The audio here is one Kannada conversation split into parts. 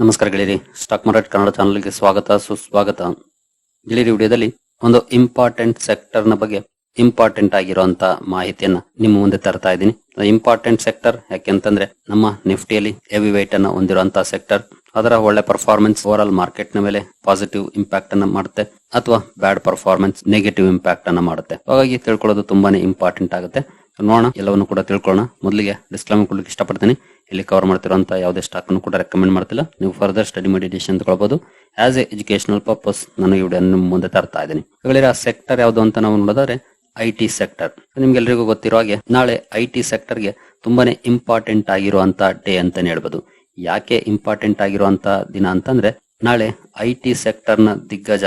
ನಮಸ್ಕಾರ ಗೆಳೆಯರಿ. ಸ್ಟಾಕ್ ಮಾರ್ಕೆಟ್ ಕನ್ನಡ ಚಾನಲ್ಗೆ ಸ್ವಾಗತ, ಸುಸ್ವಾಗತ. ಗೆಳೆಯರಿ, ವಿಡಿಯೋದಲ್ಲಿ ಒಂದು ಇಂಪಾರ್ಟೆಂಟ್ ಸೆಕ್ಟರ್ನ ಬಗ್ಗೆ ಇಂಪಾರ್ಟೆಂಟ್ ಆಗಿರುವಂತ ಮಾಹಿತಿಯನ್ನ ನಿಮ್ಮ ಮುಂದೆ ತರ್ತಾ ಇದ್ದೀನಿ. ಇಂಪಾರ್ಟೆಂಟ್ ಸೆಕ್ಟರ್ ಯಾಕೆಂತಂದ್ರೆ ನಮ್ಮ ನಿಫ್ಟಿಯಲ್ಲಿ ಹೆವಿ weight ಅನ್ನ ಹೊಂದಿರುವಂತಹ ಸೆಕ್ಟರ್ ಅದರ ಒಳ್ಳೆ ಪರ್ಫಾರ್ಮೆನ್ಸ್ ಓವರ್ ಆಲ್ ಮಾರ್ಕೆಟ್ನ ಮೇಲೆ ಪಾಸಿಟಿವ್ ಇಂಪ್ಯಾಕ್ಟ್ ಅನ್ನ ಮಾಡುತ್ತೆ ಅಥವಾ ಬ್ಯಾಡ್ ಪರ್ಫಾರ್ಮೆನ್ಸ್ ನೆಗೆಟಿವ್ ಇಂಪ್ಯಾಕ್ಟ್ ಅನ್ನ ಮಾಡುತ್ತೆ. ಹಾಗಾಗಿ ತಿಳ್ಕೊಳ್ಳೋದು ತುಂಬಾನೇ ಇಂಪಾರ್ಟೆಂಟ್ ಆಗುತ್ತೆ. ನೋಡೋಣ, ಎಲ್ಲವನ್ನು ಕೂಡ ತಿಳ್ಕೊಳ್ಳೋಣ. ಮೊದಲಿಗೆ ಡಿಸ್ಕ್ಲೈಮರ್ ಕೊಡ್ಲಿಕ್ಕೆ ಇಷ್ಟಪಡ್ತೀನಿ. ಇಲ್ಲಿ ಕವರ್ ಮಾಡ್ತಿರುವಂತಹ ಯಾವುದೇ ಸ್ಟಾಕ್ ಅನ್ನು ಕೂಡ ರೆಕಮೆಂಡ್ ಮಾಡ್ತಿಲ್ಲ. ನೀವು ಫರ್ದರ್ ಸ್ಟಡಿ ಮಾಡಿ ಡಿಸಿಷನ್ ತಗೊಳ್ಬಹುದು ಆಸ್ ಎ ಎಜುಕೇಶನಲ್ ಪರ್ಪಸ್ ನಾನು ಈ ಮುಂದೆ ತರ್ತಾ ಇದ್ದೀನಿ. ಹಾಗಾದ್ರೆ ಆ ಸೆಕ್ಟರ್ ಯಾವುದು ಅಂತ ನಾವು ನೋಡೋದಾದ್ರೆ ಐ ಟಿ ಸೆಕ್ಟರ್ ನಿಮ್ಗೆಲ್ರಿಗೂ ಗೊತ್ತಿರೋ ಹಾಗೆ, ನಾಳೆ ಐ ಟಿ ಸೆಕ್ಟರ್ಗೆ ತುಂಬಾನೇ ಇಂಪಾರ್ಟೆಂಟ್ ಆಗಿರುವಂತಹ ಡೇ ಅಂತಾನೆ ಹೇಳ್ಬೋದು. ಯಾಕೆ ಇಂಪಾರ್ಟೆಂಟ್ ಆಗಿರುವಂತಹ ದಿನ ಅಂತಂದ್ರೆ, ನಾಳೆ ಐ ಟಿ ಸೆಕ್ಟರ್ನ ದಿಗ್ಗಜ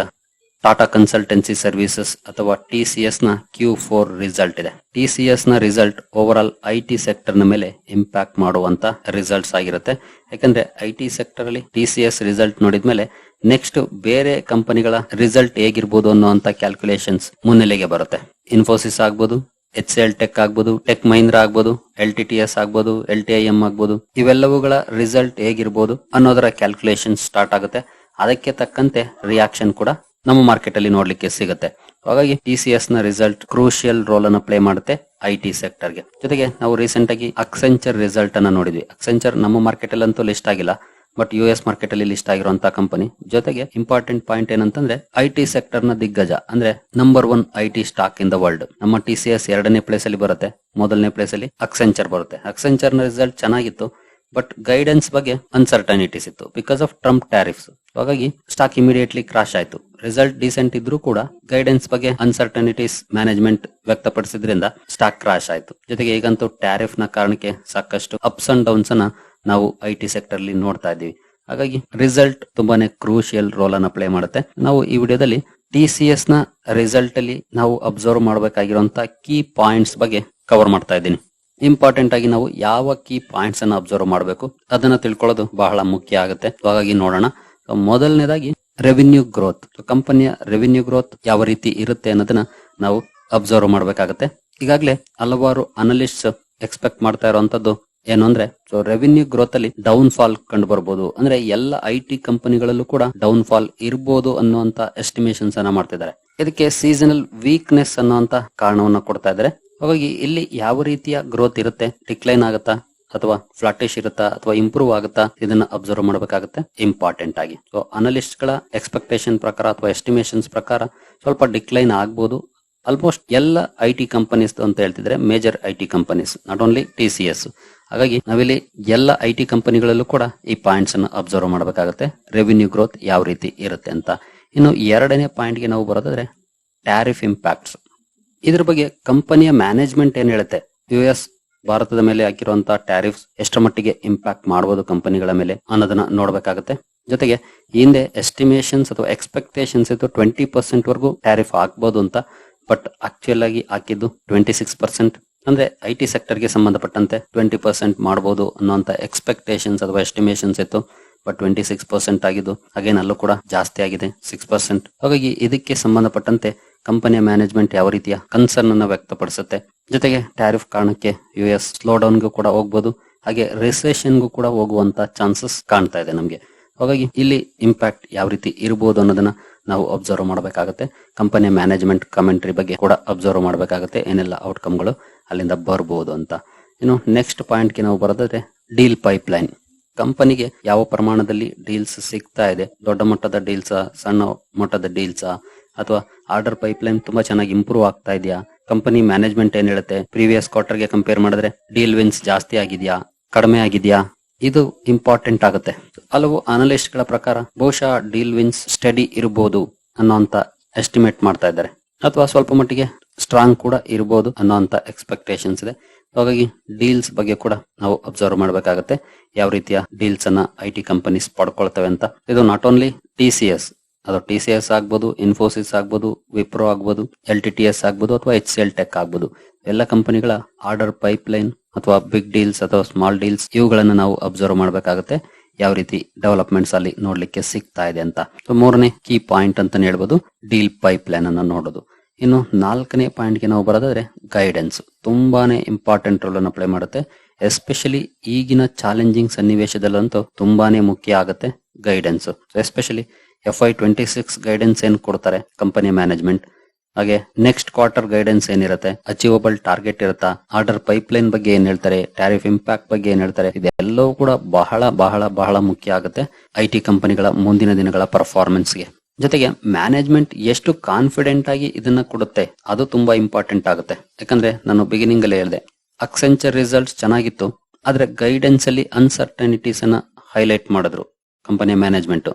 ಟಾಟಾ ಕನ್ಸಲ್ಟೆನ್ಸಿ ಸರ್ವಿಸಸ್ ಅಥವಾ ಟಿ ಸಿ ಎಸ್ನ ಕ್ಯೂ ಫೋರ್ ರಿಸಲ್ಟ್ ಇದೆ. ಟಿ ಸಿ ಎಸ್ನ result over all I T ಸೆಕ್ಟರ್ನ ಮೇಲೆ ಇಂಪ್ಯಾಕ್ಟ್ ಮಾಡುವಂತ ರಿಸಲ್ಟ್ಸ್ ಆಗಿರುತ್ತೆ. ಯಾಕಂದ್ರೆ ಐ ಟಿ ಸೆಕ್ಟರ್ ಅಲ್ಲಿ ಟಿ ಸಿ ಎಸ್ ರಿಸಲ್ಟ್ ನೋಡಿದ್ಮೇಲೆ ನೆಕ್ಸ್ಟ್ ಬೇರೆ ಕಂಪನಿಗಳ ರಿಸಲ್ಟ್ ಹೇಗಿರ್ಬೋದು ಅನ್ನುವಂತ ಕ್ಯಾಲ್ಕುಲೇಷನ್ಸ್ ಮುನ್ನೆಲೆಗೆ ಬರುತ್ತೆ. ಇನ್ಫೋಸಿಸ್ ಆಗ್ಬೋದು ಎಚ್ ಎಲ್ ಟೆಕ್ ಆಗ್ಬೋದು ಟೆಕ್ ಮಹೀಂದ್ರ ಆಗ್ಬೋದು ಎಲ್ ಟಿ ಟಿ ಎಸ್ ಆಗ್ಬೋದು ಎಲ್ ಟಿ ಐ ಎಂ ಆಗ್ಬೋದು, ಇವೆಲ್ಲವುಗಳ ರಿಸಲ್ಟ್ ಹೇಗಿರ್ಬೋದು ಅನ್ನೋದರ ಕ್ಯಾಲ್ಕುಲೇಷನ್ ಸ್ಟಾರ್ಟ್ ಆಗುತ್ತೆ. ಅದಕ್ಕೆ ತಕ್ಕಂತೆ ರಿಯಾಕ್ಷನ್ ಕೂಡ ನಮ್ಮ ಮಾರ್ಕೆಟ್ ಅಲ್ಲಿ ನೋಡ್ಲಿಕ್ಕೆ ಸಿಗುತ್ತೆ. ಹಾಗಾಗಿ ಟಿ ಸಿ ಎಸ್ನ ರಿಸಲ್ಟ್ ಕ್ರೂಷಿಯಲ್ ರೋಲ್ ಅನ್ನು ಪ್ಲೇ ಮಾಡುತ್ತೆ ಐ ಟಿ ಸೆಕ್ಟರ್ಗೆ. ಜೊತೆಗೆ ನಾವು ರೀಸೆಂಟ್ ಆಗಿ ಅಕ್ಸೆಂಚರ್ ರಿಸಲ್ಟ್ ಅನ್ನ ನೋಡಿದ್ವಿ. ಅಕ್ಸೆಂಚರ್ ನಮ್ಮ ಮಾರ್ಕೆಟ್ ಅಲ್ಲಿ ಅಂತೂ ಲಿಸ್ಟ್ ಆಗಿಲ್ಲ ಬಟ್ ಯು ಎಸ್ ಮಾರ್ಕೆಟ್ ಅಲ್ಲಿ ಲಿಸ್ಟ್ ಆಗಿರುವಂತಹ ಕಂಪನಿ ಜೊತೆಗೆ ಇಂಪಾರ್ಟೆಂಟ್ ಪಾಯಿಂಟ್ ಏನಂತಂದ್ರೆ ಐ ಟಿ ಸೆಕ್ಟರ್ನ ದಿಗ್ಗಜ, ಅಂದ್ರೆ number one I T stock in the world ನಮ್ಮ ಟಿ ಸಿ ಎಸ್ ಎರಡನೇ ಪ್ಲೇಸ್ ಅಲ್ಲಿ ಬರುತ್ತೆ, ಮೊದಲನೇ ಪ್ಲೇಸ್ ಅಲ್ಲಿ ಅಕ್ಸೆಂಚರ್ ಬರುತ್ತೆ. ಅಕ್ಸೆಂಚರ್ನ ರಿಸಲ್ಟ್ ಚೆನ್ನಾಗಿತ್ತು ಬಟ್ ಗೈಡೆನ್ಸ್ ಬಗ್ಗೆ ಅನ್ಸರ್ಟನಿಟೀಸ್ ಇತ್ತು ಬಿಕಾಸ್ ಆಫ್ ಟ್ರಂಪ್ ಟ್ಯಾರಿಫ್ಸ್ ಹಾಗಾಗಿ ಸ್ಟಾಕ್ ಇಮಿಡಿಯೇಟ್ಲಿ ಕ್ರಾಶ್ ಆಯಿತು. ರಿಸಲ್ಟ್ ಡಿಸೆಂಟ್ ಇದ್ರೂ ಕೂಡ ಗೈಡೆನ್ಸ್ ಬಗ್ಗೆ ಅನ್ಸರ್ಟನಿಟೀಸ್ ಮ್ಯಾನೇಜ್ಮೆಂಟ್ ವ್ಯಕ್ತಪಡಿಸಿದ್ರಿಂದ ಸ್ಟಾಕ್ ಕ್ರಾಶ್ ಆಯಿತು. ಜೊತೆಗೆ ಈಗಂತೂ ಟ್ಯಾರಿಫ್ನ ಕಾರಣಕ್ಕೆ ಸಾಕಷ್ಟು ಅಪ್ಸ್ ಅಂಡ್ ಡೌನ್ಸ್ ಅನ್ನ ನಾವು ಐ ಟಿ ಸೆಕ್ಟರ್ ಅಲ್ಲಿ ನೋಡ್ತಾ ಇದ್ದೀವಿ. ಹಾಗಾಗಿ ರಿಸಲ್ಟ್ ತುಂಬಾನೇ ಕ್ರೂಷಿಯಲ್ ರೋಲ್ ಅನ್ನ ಪ್ಲೇ ಮಾಡುತ್ತೆ. ನಾವು ಈ ವಿಡಿಯೋದಲ್ಲಿ ಟಿ ಸಿ ಎಸ್ನ ರಿಸಲ್ಟ್ ಅಲ್ಲಿ ನಾವು ಅಬ್ಸರ್ವ್ ಮಾಡಬೇಕಾಗಿರುವಂತಹ ಕೀ ಪಾಯಿಂಟ್ಸ್ ಬಗ್ಗೆ ಕವರ್ ಮಾಡ್ತಾ ಇದ್ದೀನಿ. ಇಂಪಾರ್ಟೆಂಟ್ ಆಗಿ ನಾವು ಯಾವ ಕೀ ಪಾಯಿಂಟ್ಸ್ ಅನ್ನ ಅಬ್ಸರ್ವ್ ಮಾಡಬೇಕು, ಅದನ್ನ ತಿಳ್ಕೊಳ್ಳೋದು ಬಹಳ ಮುಖ್ಯ ಆಗುತ್ತೆ. ಹಾಗಾಗಿ ನೋಡೋಣ. ಮೊದಲನೇದಾಗಿ ರೆವಿನ್ಯೂ ಗ್ರೋತ್ ಕಂಪನಿಯ ರೆವಿನ್ಯೂ ಗ್ರೋತ್ ಯಾವ ರೀತಿ ಇರುತ್ತೆ ಅನ್ನೋದನ್ನ ನಾವು ಅಬ್ಸರ್ವ್ ಮಾಡಬೇಕಾಗತ್ತೆ. ಈಗಾಗಲೇ ಹಲವಾರು ಅನಲಿಸ್ಟ್ ಎಕ್ಸ್ಪೆಕ್ಟ್ ಮಾಡ್ತಾ ಇರುವಂತದ್ದು ಏನು ಅಂದ್ರೆ ಸೊ ರೆವಿನ್ಯೂ ಗ್ರೋತ್ ಅಲ್ಲಿ ಡೌನ್ ಫಾಲ್ ಕಂಡು ಬರಬಹುದು ಅಂದ್ರೆ, ಎಲ್ಲ ಐ ಟಿ ಕಂಪನಿಗಳಲ್ಲೂ ಕೂಡ ಡೌನ್ ಫಾಲ್ ಇರಬಹುದು ಅನ್ನುವಂತ ಎಸ್ಟಿಮೇಷನ್ಸ್ ಅನ್ನ ಮಾಡ್ತಿದ್ದಾರೆ. ಇದಕ್ಕೆ ಸೀಸನಲ್ ವೀಕ್ನೆಸ್ ಅನ್ನುವಂತ ಕಾರಣವನ್ನ ಕೊಡ್ತಾ ಇದ್ದಾರೆ. ಹಾಗಾಗಿ ಇಲ್ಲಿ ಯಾವ ರೀತಿಯ ಗ್ರೋತ್ ಇರುತ್ತೆ? ಡಿಕ್ಲೈನ್ ಆಗುತ್ತಾ? ಅಥವಾ ಫ್ಲಾಟಿಶ್ ಇರುತ್ತಾ? ಅಥವಾ ಇಂಪ್ರೂವ್ ಆಗುತ್ತಾ? ಇದನ್ನ ಅಬ್ಸರ್ವ್ ಮಾಡಬೇಕಾಗುತ್ತೆ. ಇಂಪಾರ್ಟೆಂಟ್ ಆಗಿ. ಸೊ ಅನಲಿಸ್ಟ್ಗಳ ಎಕ್ಸ್ಪೆಕ್ಟೇಷನ್ ಪ್ರಕಾರ ಅಥವಾ ಎಸ್ಟಿಮೇಷನ್ಸ್ ಪ್ರಕಾರ ಸ್ವಲ್ಪ ಡಿಕ್ಲೈನ್ ಆಗ್ಬೋದು. ಆಲ್ಮೋಸ್ಟ್ ಎಲ್ಲ ಐ ಟಿ ಕಂಪನೀಸ್ ಅಂತ ಹೇಳ್ತಿದ್ರೆ major I T companies not only T C S ಹಾಗಾಗಿ ನಾವಿಲ್ಲಿ ಎಲ್ಲ ಐ ಟಿ ಕಂಪನಿಗಳಲ್ಲೂ ಕೂಡ ಈ ಪಾಯಿಂಟ್ಸ್ ಅನ್ನು ಅಬ್ಸರ್ವ್ ಮಾಡಬೇಕಾಗುತ್ತೆ. ರೆವಿನ್ಯೂ ಗ್ರೋತ್ ಯಾವ ರೀತಿ ಇರುತ್ತೆ ಅಂತ. ಇನ್ನು ಎರಡನೇ ಪಾಯಿಂಟ್ಗೆ ನಾವು ಬರೋದಾದ್ರೆ ಟ್ಯಾರಿಫ್ ಇಂಪ್ಯಾಕ್ಟ್ಸ್ ಇದ್ರ ಬಗ್ಗೆ ಕಂಪನಿಯ ಮ್ಯಾನೇಜ್ಮೆಂಟ್ ಏನ್ ಹೇಳುತ್ತೆ? ಯು ಎಸ್ ಭಾರತದ ಮೇಲೆ ಹಾಕಿರುವಂತಹ ಟ್ಯಾರಿಫ್ಸ್ ಎಷ್ಟರ ಮಟ್ಟಿಗೆ ಇಂಪ್ಯಾಕ್ಟ್ ಮಾಡಬಹುದು ಕಂಪನಿಗಳ ಮೇಲೆ ಅನ್ನೋದನ್ನ ನೋಡಬೇಕಾಗುತ್ತೆ. ಜೊತೆಗೆ ಹಿಂದೆ ಎಸ್ಟಿಮೇಷನ್ಸ್ ಅಥವಾ ಎಕ್ಸ್ಪೆಕ್ಟೇಷನ್ಸ್ ಇತ್ತು ಟ್ವೆಂಟಿ ಪರ್ಸೆಂಟ್ ವರೆಗೂ ಟ್ಯಾರಿಫ್ ಹಾಕ್ಬೋದು ಅಂತ ಬಟ್ ಆಕ್ಚುಯಲ್ ಆಗಿ ಹಾಕಿದ್ದು ಟ್ವೆಂಟಿ ಸಿಕ್ಸ್ ಪರ್ಸೆಂಟ್ ಅಂದ್ರೆ ಐ ಟಿ ಸೆಕ್ಟರ್ಗೆ ಸಂಬಂಧಪಟ್ಟಂತೆ ಟ್ವೆಂಟಿ ಪರ್ಸೆಂಟ್ ಮಾಡಬಹುದು ಅನ್ನುವಂತ ಎಕ್ಸ್ಪೆಕ್ಟೇಷನ್ಸ್ ಅಥವಾ ಎಸ್ಟಿಮೇಷನ್ಸ್ ಇತ್ತು ಬಟ್ ಟ್ವೆಂಟಿ ಸಿಕ್ಸ್ ಪರ್ಸೆಂಟ್ ಆಗಿದ್ದು ಅಗೇನ್ ಅಲ್ಲೂ ಕೂಡ ಜಾಸ್ತಿ ಆಗಿದೆ ಸಿಕ್ಸ್ ಪರ್ಸೆಂಟ್ ಹಾಗಾಗಿ ಇದಕ್ಕೆ ಸಂಬಂಧಪಟ್ಟಂತೆ ಕಂಪನಿಯ ಮ್ಯಾನೇಜ್ಮೆಂಟ್ ಯಾವ ರೀತಿಯ ಕನ್ಸರ್ನ್ ಅನ್ನು ವ್ಯಕ್ತಪಡಿಸುತ್ತೆ? ಜೊತೆಗೆ ಟ್ಯಾರಿಫ್ ಕಾರಣಕ್ಕೆ ಯು ಎಸ್ ಸ್ಲೋ ಡೌನ್ಗೂ ಕೂಡ ಹೋಗ್ಬೋದು, ಹಾಗೆ ರಿಸೆಷನ್ಗೂ ಕೂಡ ಹೋಗುವಂತ ಚಾನ್ಸಸ್ ಕಾಣ್ತಾ ಇದೆ ನಮಗೆ. ಹಾಗಾಗಿ ಇಲ್ಲಿ ಇಂಪ್ಯಾಕ್ಟ್ ಯಾವ ರೀತಿ ಇರಬಹುದು ಅನ್ನೋದನ್ನ ನಾವು ಅಬ್ಸರ್ವ್ ಮಾಡಬೇಕಾಗುತ್ತೆ. ಕಂಪನಿಯ ಮ್ಯಾನೇಜ್ಮೆಂಟ್ ಕಮೆಂಟ್ರಿ ಬಗ್ಗೆ ಕೂಡ ಅಬ್ಸರ್ವ್ ಮಾಡಬೇಕಾಗುತ್ತೆ, ಏನೆಲ್ಲ ಔಟ್ಕಮ್ಗಳು ಅಲ್ಲಿಂದ ಬರಬಹುದು ಅಂತ. ಇನ್ನು ನೆಕ್ಸ್ಟ್ ಪಾಯಿಂಟ್ಗೆ ನಾವು ಬರೋದಾದ್ರೆ ಡೀಲ್ ಪೈಪ್ ಲೈನ್ ಕಂಪನಿಗೆ ಯಾವ ಪ್ರಮಾಣದಲ್ಲಿ ಡೀಲ್ಸ್ ಸಿಗ್ತಾ ಇದೆ? ದೊಡ್ಡ ಮಟ್ಟದ ಡೀಲ್ಸ್, ಸಣ್ಣ ಮಟ್ಟದ ಡೀಲ್ಸ್? ಅಥವಾ ಆರ್ಡರ್ ಪೈಪ್ ಲೈನ್ ತುಂಬಾ ಚೆನ್ನಾಗಿ ಇಂಪ್ರೂವ್ ಆಗ್ತಾ ಇದೆಯಾ? ಕಂಪನಿ ಮ್ಯಾನೇಜ್ಮೆಂಟ್ ಏನ್ ಹೇಳುತ್ತೆ? ಪ್ರೀವಿಯಸ್ ಕ್ವಾರ್ಟರ್ಗೆ ಕಂಪೇರ್ ಮಾಡಿದ್ರೆ ಡೀಲ್ ವಿನ್ಸ್ ಜಾಸ್ತಿ ಆಗಿದೆಯಾ? ಕಡಿಮೆ ಆಗಿದೆಯಾ? ಇದು ಇಂಪಾರ್ಟೆಂಟ್ ಆಗುತ್ತೆ. ಹಲವು ಅನಲಿಸ್ಟ್ಗಳ ಪ್ರಕಾರ ಬಹುಶಃ ಡೀಲ್ ವಿನ್ಸ್ ಸ್ಟಡಿ ಇರಬಹುದು ಅನ್ನೋಂತ ಎಸ್ಟಿಮೇಟ್ ಮಾಡ್ತಾ ಇದ್ದಾರೆ. ಅಥವಾ ಸ್ವಲ್ಪ ಮಟ್ಟಿಗೆ ಸ್ಟ್ರಾಂಗ್ ಕೂಡ ಇರಬಹುದು ಅನ್ನೋಂತ ಎಕ್ಸ್ಪೆಕ್ಟೇಷನ್ಸ್ ಇದೆ. ಹಾಗಾಗಿ ಡೀಲ್ಸ್ ಬಗ್ಗೆ ಕೂಡ ನಾವು ಅಬ್ಸರ್ವ್ ಮಾಡಬೇಕಾಗುತ್ತೆ. ಯಾವ ರೀತಿಯ ಡೀಲ್ಸ್ ಅನ್ನ ಐ ಟಿ ಕಂಪನೀಸ್ ಪಡ್ಕೊಳ್ತವೆ ಅಂತ. ಇದು not only T C S. ಅದು ಟಿ ಸಿ ಎಸ್ ಆಗ್ಬೋದು ಇನ್ಫೋಸಿಸ್ ಆಗ್ಬೋದು ವಿಪ್ರೋ ಆಗ್ಬೋದು ಎಲ್ ಟಿ ಟಿ ಎಸ್ ಆಗ್ಬೋದು ಅಥವಾ ಎಚ್ ಸಿ ಎಲ್ ಟೆಕ್ ಆಗ್ಬೋದು. ಎಲ್ಲ ಕಂಪನಿಗಳ ಆರ್ಡರ್ ಪೈಪ್ ಲೈನ್ ಅಥವಾ ಬಿಗ್ ಡೀಲ್ಸ್ ಅಥವಾ ಸ್ಮಾಲ್ ಡೀಲ್ಸ್ ಇವುಗಳನ್ನು ನಾವು ಅಬ್ಸರ್ವ್ ಮಾಡಬೇಕಾಗುತ್ತೆ. ಯಾವ ರೀತಿ ಡೆವಲಪ್ಮೆಂಟ್ಸ್ ಅಲ್ಲಿ ನೋಡ್ಲಿಕ್ಕೆ ಸಿಗ್ತಾ ಇದೆ ಅಂತ. ಮೂರನೇ ಕೀ ಪಾಯಿಂಟ್ ಅಂತ ಹೇಳ್ಬೋದು ಡೀಲ್ ಪೈಪ್ ಲೈನ್ ಅನ್ನು ನೋಡೋದು. ಇನ್ನು ನಾಲ್ಕನೇ ಪಾಯಿಂಟ್ಗೆ ನಾವು ಬರೋದಾದ್ರೆ ಗೈಡೆನ್ಸ್ ತುಂಬಾನೇ ಇಂಪಾರ್ಟೆಂಟ್ ರೋಲ್ ಅನ್ನು ಪ್ಲೇ ಮಾಡುತ್ತೆ. ಎಸ್ಪೆಷಲಿ ಈಗಿನ ಚಾಲೆಂಜಿಂಗ್ ಸನ್ನಿವೇಶದಲ್ಲಂತೂ ತುಂಬಾನೇ ಮುಖ್ಯ ಆಗುತ್ತೆ guidance especially F Y twenty six guidance ಏನ್ ಕೊಡ್ತಾರೆ ಕಂಪನಿ ಮ್ಯಾನೇಜ್ಮೆಂಟ್ ಹಾಗೆ ನೆಕ್ಸ್ಟ್ ಕ್ವಾರ್ಟರ್ ಗೈಡೆನ್ಸ್ ಏನಿರುತ್ತೆ? ಅಚೀವಬಲ್ ಟಾರ್ಗೆಟ್ ಇರುತ್ತಾ? ಆರ್ಡರ್ ಪೈಪ್ಲೈನ್ ಬಗ್ಗೆ ಏನ್ ಹೇಳ್ತಾರೆ? ಟ್ಯಾರಿಫ್ ಇಂಪ್ಯಾಕ್ಟ್ ಬಗ್ಗೆ ಏನ್ ಹೇಳ್ತಾರೆ? ಇದೆಲ್ಲವೂ ಕೂಡ ಬಹಳ ಬಹಳ ಬಹಳ ಮುಖ್ಯ ಆಗುತ್ತೆ ಐ ಟಿ ಕಂಪನಿಗಳ ಮುಂದಿನ ದಿನಗಳ ಪರ್ಫಾರ್ಮೆನ್ಸ್ಗೆ ಜೊತೆಗೆ ಮ್ಯಾನೇಜ್ಮೆಂಟ್ ಎಷ್ಟು ಕಾನ್ಫಿಡೆಂಟ್ ಆಗಿ ಇದನ್ನ ಕೊಡುತ್ತೆ? ಅದು ತುಂಬಾ ಇಂಪಾರ್ಟೆಂಟ್ ಆಗುತ್ತೆ. ಯಾಕಂದ್ರೆ ನಾನು ಬಿಗಿನಿಂಗ್ ಅಲ್ಲಿ ಹೇಳಿದೆ ಅಕ್ಸೆಂಚರ್ ರಿಸಲ್ಟ್ಸ್ ಚೆನ್ನಾಗಿತ್ತು, ಆದ್ರೆ ಗೈಡೆನ್ಸ್ ಅಲ್ಲಿ ಅನ್ಸರ್ಟನಿಟೀಸ್ ಅನ್ನ ಹೈಲೈಟ್ ಮಾಡಿದ್ರು ಕಂಪನಿ ಮ್ಯಾನೇಜ್ಮೆಂಟ್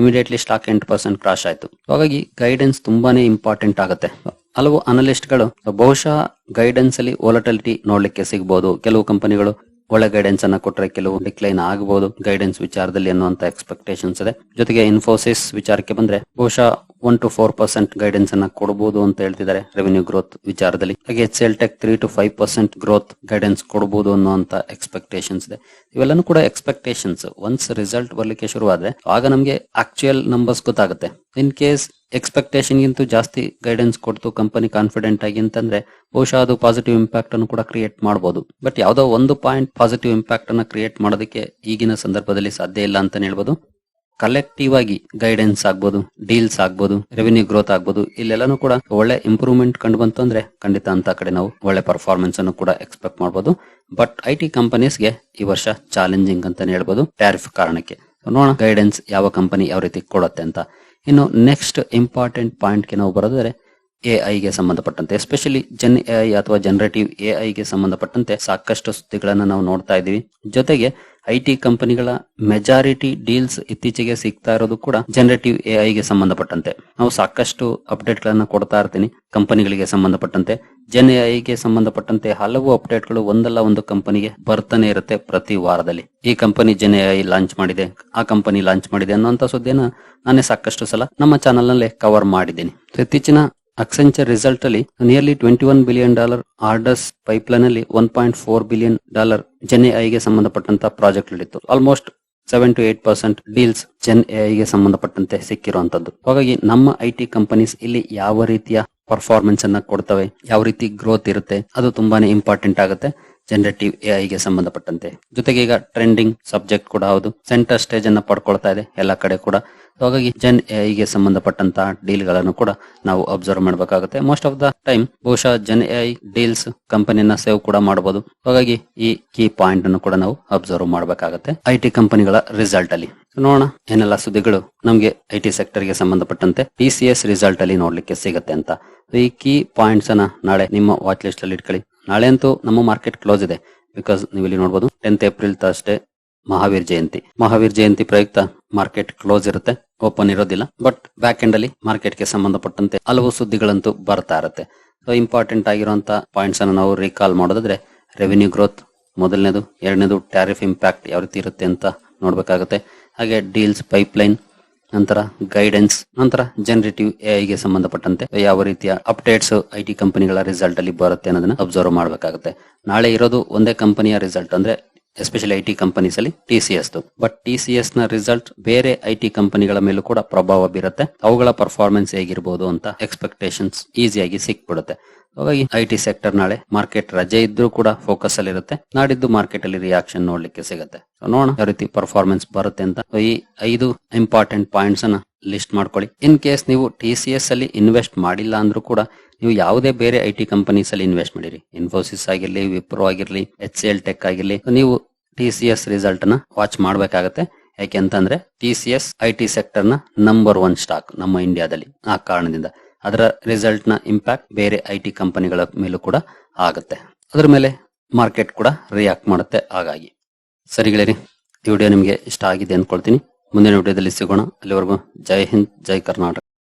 ಇಮಿಡಿಯೇಟ್ಲಿ ಸ್ಟಾಕ್ ಎಂಟು ಪರ್ಸೆಂಟ್ ಕ್ರಾಶ್ ಆಯ್ತು. ಹಾಗಾಗಿ ಗೈಡೆನ್ಸ್ ತುಂಬಾನೇ ಇಂಪಾರ್ಟೆಂಟ್ ಆಗುತ್ತೆ. ಹಲವು ಅನಲಿಸ್ಟ್ಗಳು ಬಹುಶಃ ಗೈಡೆನ್ಸ್ ಅಲ್ಲಿ ವೋಲಟಿಲಿಟಿ ನೋಡ್ಲಿಕ್ಕೆ ಸಿಗಬಹುದು ಕೆಲವು ಕಂಪನಿಗಳು ಒಳ್ಳೆ ಗೈಡೆನ್ಸ್ ಅನ್ನ ಕೊಟ್ಟರೆ ಕೆಲವು ಡಿಕ್ಲೈನ್ ಆಗಬಹುದು ಗೈಡೆನ್ಸ್ ವಿಚಾರದಲ್ಲಿ ಅನ್ನುವಂತ ಎಕ್ಸ್ಪೆಕ್ಟೇಷನ್ಸ್ ಇದೆ. ಜೊತೆಗೆ ಇನ್ಫೋಸಿಸ್ ವಿಚಾರಕ್ಕೆ ಬಂದ್ರೆ ಬಹುಶಃ one two four percent guidance ಅನ್ನ ಕೊಡಬಹುದು ಅಂತ ಹೇಳ್ತಿದ್ದಾರೆ ರೆವೆನ್ಯೂ ಗ್ರೋತ್ ವಿಚಾರದಲ್ಲಿ. ಹಾಗೆ H L tech three two five percent growth guidance ಕೊಡಬಹುದು ಅನ್ನುವಂತ ಎಕ್ಸ್ಪೆಕ್ಟೇಷನ್ಸ್ ಇದೆ. ಇವೆಲ್ಲನೂ ಕೂಡ ಎಕ್ಸ್ಪೆಕ್ಟೇಷನ್ಸ್ ಒನ್ಸ್ ರಿಸಲ್ಟ್ ಬರ್ಲಿಕ್ಕೆ ಶುರುವಾದ್ರೆ ಆಗ ನಮಗೆ ಆಕ್ಚುಯಲ್ ನಂಬರ್ಸ್ ಗೊತ್ತಾಗುತ್ತೆ. ಇನ್ ಕೇಸ್ ಎಕ್ಸ್ಪೆಕ್ಟೇಷನ್ ಗಿಂತ ಜಾಸ್ತಿ ಗೈಡೆನ್ಸ್ ಕೊಡ್ತು ಕಂಪನಿ ಕಾನ್ಫಿಡೆಂಟ್ ಆಗಿ ಅಂತಂದ್ರೆ ಬಹುಶಃ ಅದು ಪಾಸಿಟಿವ್ ಇಂಪ್ಯಾಕ್ಟ್ ಅನ್ನು ಕೂಡ ಕ್ರಿಯೇಟ್ ಮಾಡಬಹುದು ಬಟ್ ಯಾವ್ದೋ ಒಂದು ಪಾಯಿಂಟ್ ಪಾಸಿಟಿವ್ ಇಂಪ್ಯಾಕ್ಟ್ ಅನ್ನ ಕ್ರಿಯೇಟ್ ಮಾಡೋದಕ್ಕೆ ಈಗಿನ ಸಂದರ್ಭದಲ್ಲಿ ಸಾಧ್ಯ ಇಲ್ಲ ಅಂತ ಹೇಳ್ಬೋದು. ಕಲೆಕ್ಟಿವ್ ಆಗಿ ಗೈಡೆನ್ಸ್ ಆಗ್ಬೋದು ಡೀಲ್ಸ್ ಆಗ್ಬೋದು ರೆವೆನ್ಯೂ ಗ್ರೋತ್ ಆಗ್ಬೋದು, ಇಲ್ಲೆಲ್ಲಾನು ಕೂಡ ಒಳ್ಳೆ ಇಂಪ್ರೂವ್ಮೆಂಟ್ ಕಂಡು ಬಂತು ಅಂದ್ರೆ ಖಂಡಿತ ಅಂತ ಕಡೆ ನಾವು ಒಳ್ಳೆ ಪರ್ಫಾರ್ಮೆನ್ಸ್ ಅನ್ನು ಕೂಡ ಎಕ್ಸ್ಪೆಕ್ಟ್ ಮಾಡಬಹುದು ಬಟ್ ಐ ಟಿ ಕಂಪನೀಸ್ಗೆ ಈ ವರ್ಷ ಚಾಲೆಂಜಿಂಗ್ ಅಂತಾನೆ ಹೇಳ್ಬೋದು ಟ್ಯಾರಿಫ್ ಕಾರಣಕ್ಕೆ. ನೋಡೋಣ ಗೈಡೆನ್ಸ್ ಯಾವ ಕಂಪನಿ ಯಾವ ರೀತಿ ಕೊಡುತ್ತೆ ಅಂತ. ಇನ್ನು ನೆಕ್ಸ್ಟ್ ಇಂಪಾರ್ಟೆಂಟ್ ಪಾಯಿಂಟ್ಗೆ ನಾವು ಬರೋದಾದ್ರೆ ಎ ಗೆ ಸಂಬಂಧಪಟ್ಟಂತೆ ಎಸ್ಪೆಷಲಿ ಜನ್ ಎ ಐ ಅಥವಾ ಜನರೇಟಿವ್ ಎ ಗೆ ಸಂಬಂಧಪಟ್ಟಂತೆ ಸಾಕಷ್ಟು ಸುದ್ದಿಗಳನ್ನು ನಾವು ನೋಡ್ತಾ ಇದೀವಿ ಜೊತೆಗೆ ಐ ಟಿ ಕಂಪನಿಗಳ ಮೆಜಾರಿಟಿ ಡೀಲ್ಸ್ ಇತ್ತೀಚೆಗೆ ಸಿಗ್ತಾ ಇರೋದು ಕೂಡ ಜನರೇಟಿವ್ ಎ ಗೆ ಸಂಬಂಧಪಟ್ಟಂತೆ. ನಾವು ಸಾಕಷ್ಟು ಅಪ್ಡೇಟ್ ಗಳನ್ನ ಕೊಡ್ತಾ ಇರ್ತೀನಿ ಕಂಪನಿಗಳಿಗೆ ಸಂಬಂಧಪಟ್ಟಂತೆ. ಜನ್ ಎ ಗೆ ಸಂಬಂಧಪಟ್ಟಂತೆ ಹಲವು ಅಪ್ಡೇಟ್ಗಳು ಒಂದಲ್ಲ ಒಂದು ಕಂಪನಿಗೆ ಬರ್ತಾನೆ ಇರುತ್ತೆ ಪ್ರತಿ ವಾರದಲ್ಲಿ. ಈ ಕಂಪನಿ ಜನ್ ಎ ಲಾಂಚ್ ಮಾಡಿದೆ. ಆ ಕಂಪನಿ ಲಾಂಚ್ ಮಾಡಿದೆ ಅನ್ನುವಂತ ಸುದ್ದಿಯನ್ನ ನಾನೇ ಸಾಕಷ್ಟು ಸಲ ನಮ್ಮ ಚಾನೆಲ್ ನಲ್ಲೇ ಕವರ್ ಮಾಡಿದ್ದೀನಿ. ಇತ್ತೀಚಿನ ಅಕ್ಸೆಂಚರ್ ರಿಸಲ್ಟ್ ಅಲ್ಲಿ nearly twenty one billion dollar orders pipeline ಅಲ್ಲಿ one point four billion dollar ಜನ್ಗೆ ಸಂಬಂಧಪಟ್ಟಂತ project ಗಳಿತ್ತು almost seven two eight percent deals ಜನ್ಗೆ ಸಂಬಂಧಪಟ್ಟಂತೆ ಸಿಕ್ಕಿರುವಂತದ್ದು. ಹಾಗಾಗಿ ನಮ್ಮ ಐ ಟಿ ಕಂಪನೀಸ್ ಇಲ್ಲಿ ಯಾವ ರೀತಿಯ ಪರ್ಫಾರ್ಮೆನ್ಸ್ ಅನ್ನ ಕೊಡ್ತವೆ, ಯಾವ ರೀತಿ ಗ್ರೋತ್ ಇರುತ್ತೆ, ಅದು ತುಂಬಾನೇ ಇಂಪಾರ್ಟೆಂಟ್ ಆಗುತ್ತೆ. ಜನರೇಟಿವ್ ಎ ಗೆ ಸಂಬಂಧಪಟ್ಟಂತೆ. ಜೊತೆಗೆ ಈಗ ಟ್ರೆಂಡಿಂಗ್ ಸಬ್ಜೆಕ್ಟ್ ಕೂಡ ಹೌದು. ಸೆಂಟರ್ ಸ್ಟೇಜ್ ಅನ್ನ ಪಡ್ಕೊಳ್ತಾ ಇದೆ ಎಲ್ಲ ಕಡೆ ಕೂಡ. ಹಾಗಾಗಿ ಜನ್ ಎ ಗೆ ಸಂಬಂಧಪಟ್ಟಂತ ಡೀಲ್ಗಳನ್ನು ಕೂಡ ನಾವು ಅಬ್ಸರ್ವ್ ಮಾಡಬೇಕಾಗುತ್ತೆ. ಮೋಸ್ಟ್ ಆಫ್ ದ ಟೈಮ್ ಬಹುಶಃ ಜನ್ ಎ ಡೀಲ್ಸ್ ಕಂಪನಿಯನ್ನ ಸೇವ್ ಕೂಡ ಮಾಡಬಹುದು ಹಾಗಾಗಿ ಈ ಕೀ ಪಾಯಿಂಟ್ ಅನ್ನು ಕೂಡ ನಾವು ಅಬ್ಸರ್ವ್ ಮಾಡಬೇಕಾಗುತ್ತೆ ಐ ಟಿ ಕಂಪನಿಗಳ ರಿಸಲ್ಟ್ ಅಲ್ಲಿ. ನೋಡೋಣ ಏನೆಲ್ಲ ಸುದ್ದಿಗಳು ನಮಗೆ ಐ ಟಿ ಸೆಕ್ಟರ್ಗೆ ಸಂಬಂಧಪಟ್ಟಂತೆ ಟಿ ಸಿ ಎಸ್ ರಿಸಲ್ಟ್ ಅಲ್ಲಿ ನೋಡ್ಲಿಕ್ಕೆ ಸಿಗುತ್ತೆ ಅಂತ. ಈ ಕೀ ಪಾಯಿಂಟ್ಸ್ ಅನ್ನ ನಾಳೆ ನಿಮ್ಮ ವಾಚ್ ಲಿಸ್ಟ್ ಅಲ್ಲಿ ಇಟ್ಕೊಳ್ಳಿ. ನಾಳೆ ಅಂತೂ ನಮ್ಮ ಮಾರ್ಕೆಟ್ ಕ್ಲೋಸ್ ಇದೆ. ಬಿಕಾಸ್ ನೀವು ಇಲ್ಲಿ ನೋಡಬಹುದು tenth April Thursday Mahavir Jayanti. Mahavir Jayanti ಪ್ರಯುಕ್ತ ಮಾರ್ಕೆಟ್ ಕ್ಲೋಸ್ ಇರುತ್ತೆ. ಓಪನ್ ಇರೋದಿಲ್ಲ. ಬಟ್ ಬ್ಯಾಕ್ ಎಂಡ್ ಅಲ್ಲಿ ಮಾರ್ಕೆಟ್ಗೆ ಸಂಬಂಧಪಟ್ಟಂತೆ ಹಲವು ಸುದ್ದಿಗಳಂತೂ ಬರ್ತಾ ಇರುತ್ತೆ. ಸೊ ಇಂಪಾರ್ಟೆಂಟ್ ಆಗಿರುವಂತ ಪಾಯಿಂಟ್ಸ್ ಅನ್ನು ನಾವು ರೀಕಾಲ್ ಮಾಡೋದಾದ್ರೆ ರೆವಿನ್ಯೂ ಗ್ರೋತ್ ಮೊದಲನೇದು, ಎರಡನೇದು ಟ್ಯಾರಿಫ್ ಇಂಪ್ಯಾಕ್ಟ್ ಯಾವ ರೀತಿ ಇರುತ್ತೆ ಅಂತ ನೋಡಬೇಕಾಗುತ್ತೆ. ಹಾಗೆ ಡೀಲ್ಸ್ ಪೈಪ್ಲೈನ್ ನಂತರ ಗೈಡೆನ್ಸ್ ನಂತರ ಜನರೇಟಿವ್ ಎಐ ಗೆ ಸಂಬಂಧಪಟ್ಟಂತೆ ಯಾವ ರೀತಿಯ ಅಪ್ಡೇಟ್ಸ್ ಐ ಟಿ ಕಂಪನಿಗಳ ರಿಸಲ್ಟ್ ಅಲ್ಲಿ ಬರುತ್ತೆ ಅನ್ನೋದನ್ನ ಅಬ್ಸರ್ವ್ ಮಾಡಬೇಕಾಗುತ್ತೆ. ನಾಳೆ ಇರೋದು ಒಂದೇ ಕಂಪನಿಯ ರಿಸಲ್ಟ್ ಅಂದ್ರೆ ಎಸ್ಪೆಷಲಿ ಐ ಟಿ ಕಂಪನೀಸ್ ಅಲ್ಲಿ T C S but T C ಎಸ್ನ ರಿಸಲ್ಟ್ ಬೇರೆ ಐ ಟಿ ಕಂಪನಿಗಳ ಮೇಲೂ ಕೂಡ ಪ್ರಭಾವ ಬೀರುತ್ತೆ. ಅವುಗಳ ಪರ್ಫಾರ್ಮೆನ್ಸ್ ಹೇಗಿರ್ಬೋದು ಅಂತ ಎಕ್ಸ್ಪೆಕ್ಟೇಷನ್ಸ್ ಈಸಿಯಾಗಿ ಸಿಕ್ಬಿಡುತ್ತೆ. ಹಾಗಾಗಿ ಐ ಟಿ ಸೆಕ್ಟರ್ ನಾಳೆ ಮಾರ್ಕೆಟ್ ರಜೆ ಇದ್ರೂ ಕೂಡ ಫೋಕಸ್ ಅಲ್ಲಿ ಇರುತ್ತೆ. ನಾಡಿದ್ದು ಮಾರ್ಕೆಟ್ ಅಲ್ಲಿ ರಿಯಾಕ್ಷನ್ ನೋಡ್ಲಿಕ್ಕೆ ಸಿಗುತ್ತೆ. ನೋಡೋಣ ಯಾವ ರೀತಿ ಪರ್ಫಾರ್ಮೆನ್ಸ್ ಬರುತ್ತೆ ಅಂತ. ಈ ಐದು ಇಂಪಾರ್ಟೆಂಟ್ ಪಾಯಿಂಟ್ಸ್ ಅನ್ನ ಲಿಸ್ಟ್ ಮಾಡ್ಕೊಳ್ಳಿ. ಇನ್ ಕೇಸ್ ನೀವು ಟಿ ಸಿ ಎಸ್ ಅಲ್ಲಿ ಇನ್ವೆಸ್ಟ್ ಮಾಡಿಲ್ಲ ಅಂದ್ರೂ ಕೂಡ ನೀವು ಯಾವುದೇ ಬೇರೆ ಐ ಟಿ ಕಂಪನೀಸ್ ಅಲ್ಲಿ ಇನ್ವೆಸ್ಟ್ ಮಾಡಿರಿ. ಇನ್ಫೋಸಿಸ್ ಆಗಿರ್ಲಿ ವಿಪ್ರೋ ಆಗಿರ್ಲಿ ಎಚ್ ಎಲ್ ಟೆಕ್ ಆಗಿರ್ಲಿ ನೀವು ಟಿ ಸಿ ಎಸ್ ರಿಸಲ್ಟ್ನ ವಾಚ್ ಮಾಡ್ಬೇಕಾಗತ್ತೆ. ಯಾಕೆ ಅಂತಂದ್ರೆ T C S I T ಸೆಕ್ಟರ್ನ number one stock ನಮ್ಮ ಇಂಡಿಯಾದಲ್ಲಿ ಆ ಕಾರಣದಿಂದ. ಅದರ ರಿಸಲ್ಟ್ನ ಇಂಪ್ಯಾಕ್ಟ್ ಬೇರೆ ಐ ಟಿ ಕಂಪನಿಗಳ ಮೇಲೂ ಕೂಡ ಆಗುತ್ತೆ. ಅದರ ಮೇಲೆ ಮಾರ್ಕೆಟ್ ಕೂಡ ರಿಯಾಕ್ಟ್ ಮಾಡುತ್ತೆ. ಹಾಗಾಗಿ ಸರಿ ವಿಡಿಯೋ ನಿಮಗೆ ಇಷ್ಟ ಆಗಿದೆ ಅಂದ್ಕೊಳ್ತೀನಿ ಮುಂದಿನ ವಿಡಿಯೋದಲ್ಲಿ ಸಿಗೋಣ. ಅಲ್ಲಿವರೆಗೂ ಜೈ ಹಿಂದ್, ಜೈ ಕರ್ನಾಟಕ.